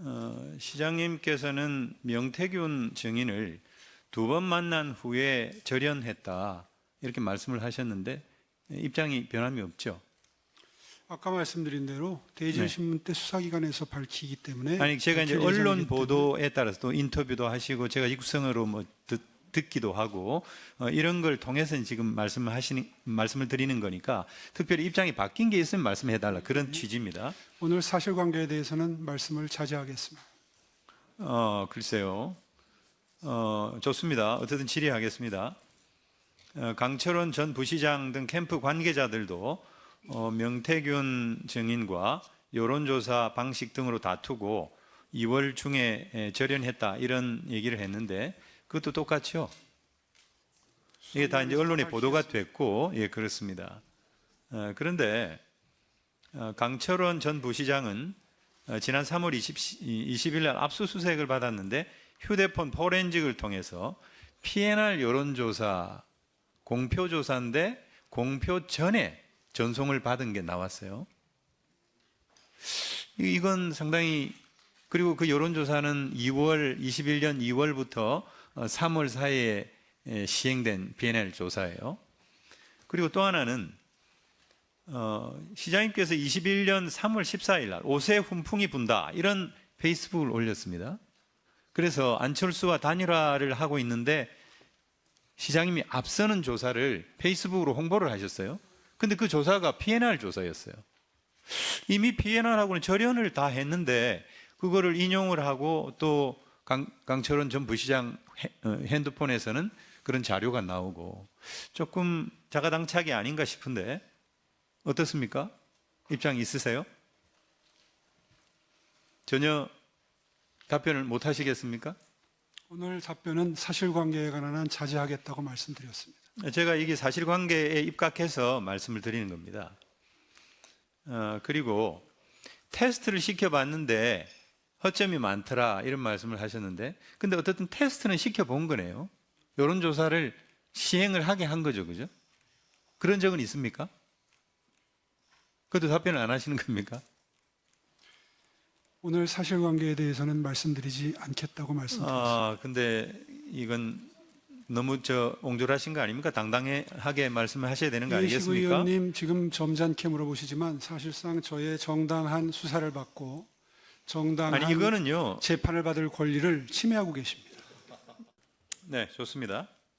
어, 시장님께서는 명태균 증인을 두 번 만난 후에 절연했다 이렇게 말씀을 하셨는데 입장이 변함이 없죠. 아까 말씀드린 대로 대전신문 때 수사기관에서 밝히기 때문에 네. 아니 제가 이제 언론 보도에 따라서 또 인터뷰도 하시고 제가 육성으로 뭐 듣, 듣기도 하고 어, 이런 걸 통해서 지금 말씀을 하시는 말씀을 드리는 거니까 특별히 입장이 바뀐 게 있으면 말씀해 달라 그런 취지입니다. 때문에 오늘 사실관계에 대해서는 말씀을 자제하겠습니다. 어 글쎄요. 어 좋습니다. 어쨌든 질의하겠습니다. 어, 강철원 전 부시장 등 캠프 관계자들도 어, 명태균 증인과 여론조사 방식 등으로 다투고 2월 중에 에, 절연했다 이런 얘기를 했는데 그것도 똑같죠. 이게 다 이제 언론에 보도가 됐고 예 그렇습니다. 어, 그런데 어, 강철원 전 부시장은 어, 지난 3월 20, 20일 날 압수수색을 받았는데 휴대폰 포렌직을 통해서 PNR 여론조사 공표조사인데 공표 전에 전송을 받은 게 나왔어요. 이- 이건 상당히 그리고 그 여론조사는 2월 21년 2월부터 3월 사이에 에, 시행된 PNL 조사예요. 그리고 또 하나는 어, 시장님께서 21년 3월 14일 날 옷에 훈풍이 분다 이런 페이스북을 올렸습니다. 그래서 안철수와 단일화를 하고 있는데 시장님이 앞서는 조사를 페이스북으로 홍보를 하셨어요. 근데 그 조사가 PNR 조사였어요. 이미 PNR하고는 절연을 다 했는데 그거를 인용을 하고 또 강, 강철원 전 부시장 헤- 어, 핸드폰에서는 그런 자료가 나오고 조금 자가당착이 아닌가 싶은데 어떻습니까? 입장 있으세요? 전혀 답변을 못 하시겠습니까? 오늘 답변은 사실관계에 관한 한 자제하겠다고 말씀드렸습니다. 제가 이게 사실관계에 입각해서 말씀을 드리는 겁니다. 어, 그리고 테스트를 시켜봤는데 허점이 많더라 이런 말씀을 하셨는데 근데 어쨌든 테스트는 시켜본 거네요. 여론 조사를 시행을 하게 한 거죠. 그죠? 그런 적은 있습니까? 그것도 답변을 안 하시는 겁니까? 오늘 사실관계에 대해서는 말씀드리지 않겠다고 말씀드렸습니다. 아, 근데 이건 너무 저 옹졸하신 거 아닙니까? 당당하게 말씀을 하셔야 되는 거 아니겠습니까? 의원님 지금 점잖게 물어보시지만 사실상 저의 정당한 수사를 받고 정당한 아니 이거는요. 재판을 받을 권리를 침해하고 계십니다. 네, 좋습니다.